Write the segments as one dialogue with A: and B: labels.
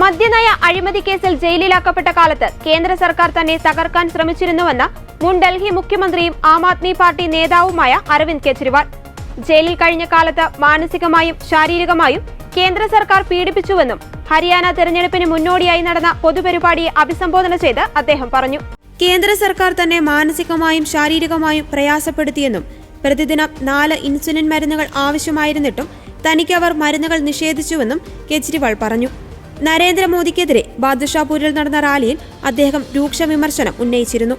A: മദ്യനയ അഴിമതി കേസിൽ ജയിലിലാക്കപ്പെട്ട കാലത്ത് കേന്ദ്ര സർക്കാർ തന്നെ തകർക്കാൻ ശ്രമിച്ചിരുന്നുവെന്ന് മുൻ ഡൽഹി മുഖ്യമന്ത്രിയും ആം ആദ്മി പാർട്ടി നേതാവുമായ അരവിന്ദ് കെജ്രിവാൾ. ജയിലിൽ കഴിഞ്ഞ കാലത്ത് മാനസികമായും ശാരീരികമായും കേന്ദ്ര സർക്കാർ പീഡിപ്പിച്ചുവെന്നും ഹരിയാന തെരഞ്ഞെടുപ്പിന് മുന്നോടിയായി നടന്ന പൊതുപരിപാടിയെ അഭിസംബോധന ചെയ്ത് അദ്ദേഹം പറഞ്ഞു. കേന്ദ്ര സർക്കാർ തന്നെ മാനസികമായും ശാരീരികമായും പ്രയാസപ്പെടുത്തിയെന്നും പ്രതിദിനം നാല് ഇൻസുലിൻ മരുന്നുകൾ ആവശ്യമായിരുന്നിട്ടും തനിക്ക് അവർ മരുന്നുകൾ നിഷേധിച്ചുവെന്നും കെജ്രിവാൾ പറഞ്ഞു. നരേന്ദ്രമോദിക്കെതിരെ ബാദുഷാപൂരിൽ നടന്ന റാലിയിൽ അദ്ദേഹം രൂക്ഷ വിമർശനം ഉന്നയിച്ചിരുന്നു.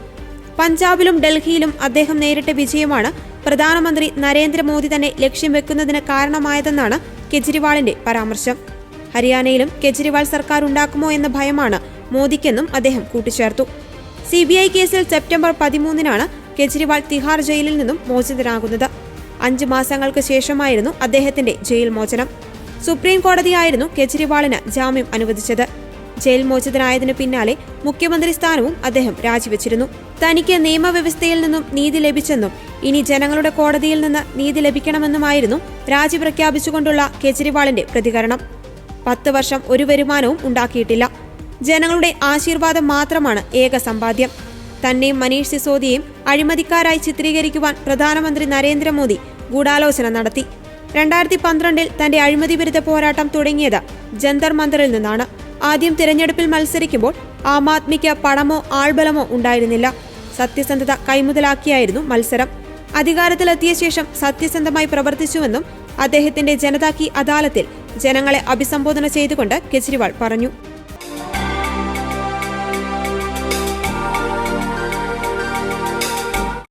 A: പഞ്ചാബിലും ഡൽഹിയിലും അദ്ദേഹം നേരിട്ട വിജയമാണ് പ്രധാനമന്ത്രി നരേന്ദ്രമോദി തന്നെ ലക്ഷ്യം വെക്കുന്നതിന് കാരണമായതെന്നാണ് കെജ്രിവാളിന്റെ പരാമർശം. ഹരിയാനയിലും കെജ്രിവാൾ സർക്കാർ ഉണ്ടാക്കുമോ എന്ന ഭയമാണ് മോദിക്കെന്നും അദ്ദേഹം കൂട്ടിച്ചേർത്തു. സി ബി ഐ കേസിൽ സെപ്റ്റംബർ പതിമൂന്നിനാണ് കെജ്രിവാൾ തിഹാർ ജയിലിൽ നിന്നും മോചിതനാകുന്നത്. അഞ്ച് മാസങ്ങൾക്ക് ശേഷമായിരുന്നു അദ്ദേഹത്തിന്റെ ജയിൽ മോചനം. സുപ്രീം കോടതിയായിരുന്നു കെജ്രിവാളിന് ജാമ്യം അനുവദിച്ചത്. ജയിൽ മോചിതനായതിനു പിന്നാലെ മുഖ്യമന്ത്രി സ്ഥാനവും അദ്ദേഹം രാജിവെച്ചിരുന്നു. തനിക്ക് നിയമവ്യവസ്ഥയിൽ നിന്നും നീതി ലഭിച്ചെന്നും ഇനി ജനങ്ങളുടെ കോടതിയിൽ നിന്ന് നീതി ലഭിക്കണമെന്നുമായിരുന്നു രാജി പ്രഖ്യാപിച്ചുകൊണ്ടുള്ള കെജ്രിവാളിന്റെ പ്രതികരണം. പത്ത് വർഷം ഒരു വരുമാനവും ഉണ്ടാക്കിയിട്ടില്ല. ജനങ്ങളുടെ ആശീർവാദം മാത്രമാണ് ഏക സമ്പാദ്യം. തന്നെയും മനീഷ് സിസോദിയെയും അഴിമതിക്കാരായി ചിത്രീകരിക്കുവാൻ പ്രധാനമന്ത്രി നരേന്ദ്രമോദി ഗൂഢാലോചന നടത്തി. രണ്ടായിരത്തി പന്ത്രണ്ടിൽ തന്റെ അഴിമതി വിരുദ്ധ പോരാട്ടം തുടങ്ങിയത് ജന്തർ മന്ദറിൽ നിന്നാണ്. ആദ്യം തിരഞ്ഞെടുപ്പിൽ മത്സരിക്കുമ്പോൾ ആം ആദ്മിക്ക് പണമോ ആൾബലമോ ഉണ്ടായിരുന്നില്ല. സത്യസന്ധത കൈമുതലാക്കിയായിരുന്നു മത്സരം. അധികാരത്തിലെത്തിയ ശേഷം സത്യസന്ധമായി പ്രവർത്തിച്ചുവെന്നും അദ്ദേഹത്തിന്റെ ജനതാക്കി അദാലത്തിൽ ജനങ്ങളെ അഭിസംബോധന ചെയ്തുകൊണ്ട് കെജ്രിവാൾ പറഞ്ഞു.